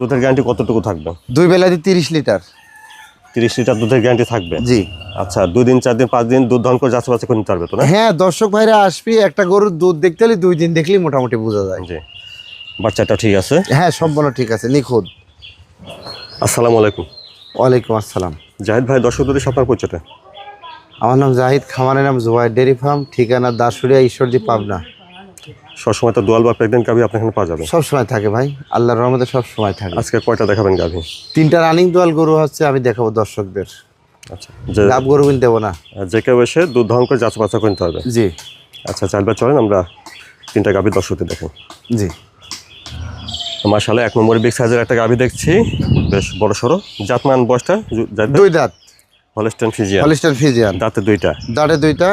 দুধের গ্যারান্টি কতটুকু থাকবে? দুই বেলাতে তিরিশ লিটার। তিরিশ লিটার দুধের গ্যারান্টি থাকবে? জি। আচ্ছা দুই দিন চার দিন পাঁচ দিন দুধ দহন করে যাচ্ছে বাচ্চা করে নিতে পারবে তো না? হ্যাঁ দর্শক ভাইরা আসবি একটা গরুর দুধ দেখতে হলে দুই দিন দেখলেই মোটামুটি বোঝা যায়। জি। বাচ্চাটা ঠিক আছে? হ্যাঁ সম্পূর্ণ ঠিক আছে নিখুঁত। আসসালামু আলাইকুম। ওয়ালাইকুম আসসালাম। জাহিদ ভাই দর্শক যদি আপনার পরিচয়টা। আমার নাম জাহিদ খামারের নাম জুবাইর ডেরি ফার্ম ঠিকানা দাসুরিয়া ঈশ্বরদী পাবনা। সবসময় তো দোয়াল বা প্রেগনেন্ট গাভি আপনি এখানে পাওয়া যাবে। সব সময় থাকে ভাই আল্লাহর রহমতে সব সময় থাকে। আজকে কয়টা দেখাবেন গাভি? তিনটা রানিং দোয়াল গরু হচ্ছে আমি দেখাবো দর্শকদের। আচ্ছা যে গাব গরু কিন্তু দেবো না। যে কেউ এসে দুধ দহন করে যাচ্ছে বাচ্চা করে নিতে হবে। জি। আচ্ছা চারবার চলেন আমরা তিনটা গাভি দর্শকদের দেখি জি। মার্শাল্লাহ এক নম্বরে বিগ সাইজের একটা গাভি দেখছি। বেশ বড় সড়ো জাতমান বয়সটা দুই দাঁত। হলস্টেন ফিজিয়া হলিস্টার ফিজিয়ান দাঁতে দুইটা। দাঁড়ে দুইটা?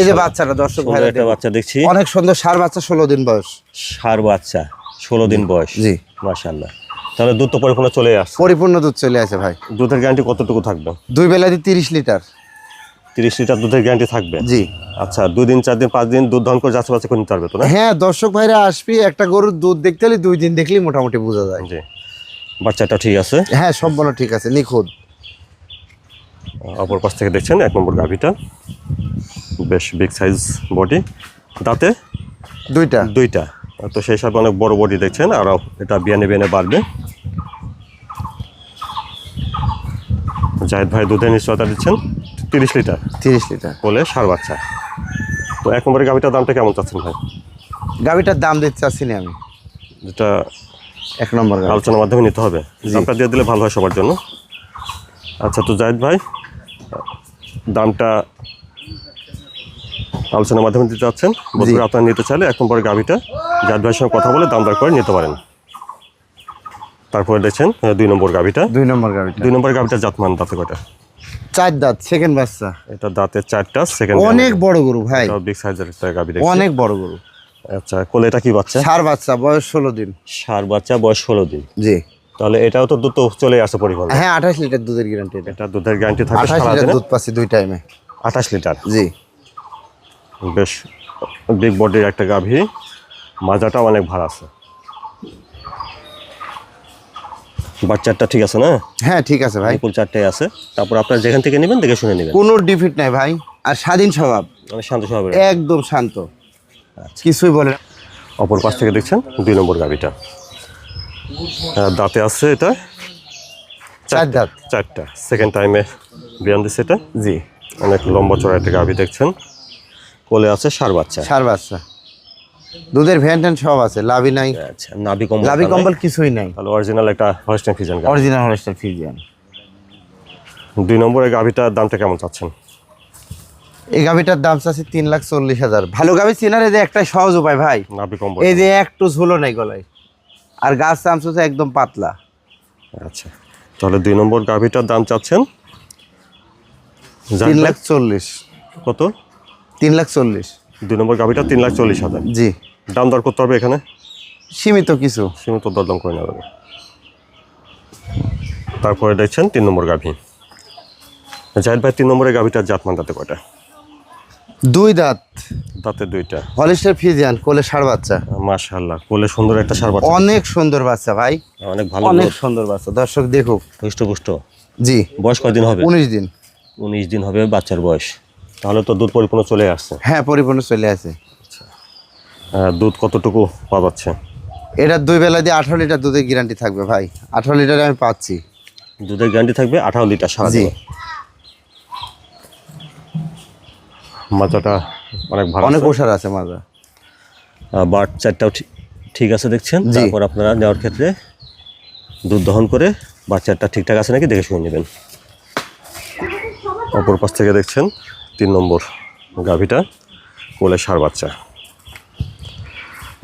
এই যে বাচ্চাটা দর্শক ভাইরা একটা বাচ্চা দেখছি। অনেক সুন্দর সার বাচ্চা ষোলো দিন বয়স। সার বাচ্চা ষোলো দিন বয়স। জি। মার্শাল্লাহ তাহলে দুধ তো পরিপূর্ণ চলে আসছে। পরিপূর্ণ দুধ চলে আসে ভাই। দুধের গ্যারান্টি কতটুকু থাকবে? দুই বেলাতে তিরিশ লিটার। তিরিশ লিটার দুধের গ্যারান্টি থাকবে? জি। আচ্ছা দুই দিন চার দিন পাঁচ দিন দুধ দহন করে যাচ্ছে বাচ্চা করে নিতে পারবে তো না? হ্যাঁ দর্শক ভাইরা আসবি একটা গরুর দুধ দেখতে হলে দুই দিন দেখলেই মোটামুটি বোঝা যায়। জি। বাচ্চাটা ঠিক আছে? হ্যাঁ সম্পূর্ণ ঠিক আছে নিখুঁত। অপর পাশ থেকে দেখছেন এক নম্বর গাভিটা। বেশ বিগ সাইজ বডি দাঁতে? দুইটা। দুইটা। তো সেই হিসাবে অনেক বড় বডি দেখছেন আর এটা বিয়ানে বিয়ানে বাড়বে। জাহিদ ভাই দুধের নিশ্চয়তা দিচ্ছেন তিরিশ লিটার। তিরিশ লিটার। বলে সার বাচ্চা। তো এক নম্বরের গাভিটার দামটা কেমন চাচ্ছেন ভাই? গাভিটার দাম দিতে চাচ্ছি না আমি। যেটা এক নম্বর আলোচনার মাধ্যমে নিতে হবে। দামটা দিয়ে দিলে ভালো হয় সবার জন্য। আচ্ছা তো জাহিদ ভাই দামটা আলোচনার মাধ্যমে দিতে চাচ্ছেন। বন্ধুরা আপনারা নিতে চাইলে এক নম্বরের গাভিটা জাহিদ ভাইয়ের সঙ্গে কথা বলে দাম দর করে নিতে পারেন। তারপরে দেখছেন দুই নম্বর গাভিটা। দুই নম্বর গাভিটা। দুই নম্বর গাভিটা জাতমান দাঁতে কটা চার দাঁত সেকেন্ড বাচ্চা। এটা দাঁতের চারটা সেকেন্ড অনেক বড় গরু ভাই। বিগ সাইজের একটা গাভি অনেক বড় গরু। আচ্ছা কোলে এটা কি বাচ্চা? সার বাচ্চা বয়স ষোলো দিন। সার বাচ্চা বয়স ষোলো দিন। জি। তাহলে এটাও তো দুধ তো চলে আসে পরিমাণ হ্যাঁ আঠাশ লিটার দুধের গ্যারান্টি এটা। এটা দুধের গ্যারান্টি থাকে আঠাশ লিটার দুধ পাচ্ছি দুই টাইমে আঠাশ লিটার? জি। বেশ বিগ বডির একটা গাভী। মাজাটাও অনেক ভালো আছে। বাচ্চাটা ঠিক আছে না? হ্যাঁ ঠিক আছে ভাই। বিপুল চারটায় আছে। তারপর আপনারা যেখান থেকে নেবেন দেখে শুনে নেবেন। কোনো ডিফিট নাই ভাই। আর স্বাধীন স্বভাব। আমি শান্ত স্বভাব একদম শান্ত। কিছুই বলে না। অপর পাশ থেকে দেখছেন দুই নম্বর গাভীটা। দাঁতে আছে এটা? চার দাঁত। চারটা। সেকেন্ড টাইমে বিয়ান দিচ্ছে এটা? জি। অনেক লম্বা চড়া একটা গাভী দেখছেন। কোলে আছে সার বাচ্চা। সার বাচ্চা। দুধের ভ্যান ট্যান সব আছে লাভি নাই। আচ্ছা নাভি কম্বল লাভি কম্বল কিছুই নাই। তাহলে অরিজিনাল একটা হস্টেন ফিজন গাভী। অরিজিনাল হলস্টার ফিজিয়ান দুই নম্বরের গাভিটার দামটা কেমন চাচ্ছেন? এই গাভিটার দাম চাচ্ছি তিন লাখ চল্লিশ হাজার। ভালো গাভি চেনার এই যে একটাই সহজ উপায় ভাই। নাভি কম্বল। এই যে একটু ঝুলো নাই গলায়। আর গাছ চামচ হচ্ছে একদম পাতলা। আচ্ছা তাহলে দুই নম্বর গাভীটার দাম চাচ্ছেন? তিন লাখ চল্লিশ। কত? তিন লাখ চল্লিশ। দুই নম্বর গাভীটা তিন লাখ চল্লিশ হাজার। জি। দাম দর করতে হবে এখানে? সীমিত কিছু। সীমিত দরদাম করে নেওয়া তারপরে দেখছেন তিন নম্বর গাভী। জাহিদ ভাই তিন নম্বরের গাভীটার জাত দাঁতে কয়টা? দুই দাঁত? দাঁতে দুইটা। হলিস্টার ফিজিয়ান কোলে সার বাচ্চা। মাশাআল্লাহ কোলে সুন্দর একটা সার বাচ্চা। অনেক সুন্দর বাচ্চা ভাই। অনেক ভালো অনেক সুন্দর বাচ্চা দর্শক দেখুক। হৃষ্টপুষ্ট। জি। বয়স কয়দিন হবে? উনিশ দিন। উনিশ দিন হবে বাচ্চার বয়স। তাহলে তো দুধ পরিপূর্ণ চলে আসছে। হ্যাঁ পরিপূর্ণ চলে আছে আহ, দুধ কতটুকু পাওয়া যাচ্ছে? এটা দুই বেলা দিয়ে আঠারো লিটার দুধের গ্যারান্টি থাকবে ভাই। আঠারো লিটার আমি পাচ্ছি। দুধের গ্যারান্টি থাকবে আঠারো লিটার সারা জি মাজাটা অনেক ভালো অনেক। ওষার আছে মাজা। বাট চারটাও ঠিক- আছে দেখছেন। তারপর আপনারা নেওয়ার ক্ষেত্রে দুধ দহন করে বাচ্চাটা ঠিকঠাক আছে নাকি দেখে শুনে নেবেন। অপর পাশ থেকে দেখছেন তিন নম্বর গাভীটা কোলে সার বাচ্চা।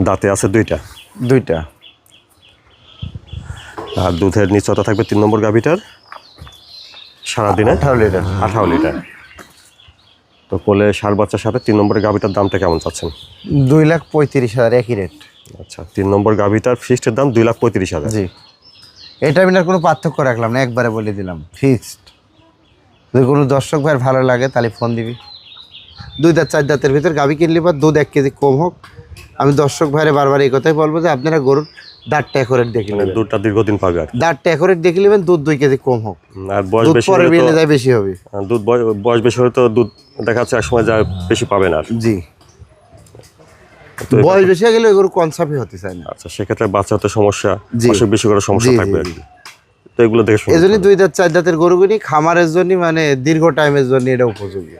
দাঁতে আছে দুইটা। দুইটা। আর দুধের নিচতা থাকবে তিন নম্বর গাভীটার সারাদিনে আঠারো লিটার। আঠারো লিটার। তো কোলে সার বাচ্চার সাথে তিন নম্বরের গাভীটার দামটা কেমন চাচ্ছেন? দুই লাখ পঁয়ত্রিশ হাজার একই রেট আচ্ছা তিন নম্বর গাভীটার ফিক্সডের দাম দুই লাখ পঁয়ত্রিশ হাজার। জি। এটা আমি কোনো পার্থক্য রাখলাম না একবারে বলে দিলাম। ফিক্সড যদি কোনো দর্শক ভাইয়ের ভালো লাগে তাহলে ফোন দিবি। দুই দাঁত চার দাঁতের ভিতর গাভি কিনলে পর দুধ এক কেজি কম হোক। আমি দর্শক ভাইরে বারবার এই কথাই বলব যে আপনারা গরুর দাঁতটা একরেট দেখে মানে নেবেন। দুধটা দীর্ঘদিন পাবে আর। দাঁতটা একরেট দেখে নেবেন দুধ দুই কেজি কম হোক। আর বয়স বেশি পরে হলে যায় বেশি হবে। দুধ বয়- বয়স বেশি হলে তো দুধ দেখা যাচ্ছে এক সময় যা বেশি পাবে না আর। জি। বয়স বেশি গেলে এগুলো কনসাফি হতে চায় না। আচ্ছা সেক্ষেত্রে বাচ্চা তো সমস্যা। অসুখ বেশি করে সমস্যা থাকবে। আর কি তো এগুলো দেখে জন্যই দুই দাঁত চার দাঁতের গরুগুলি খামারের জন্য মানে দীর্ঘ টাইমের জন্য এটা উপযোগী।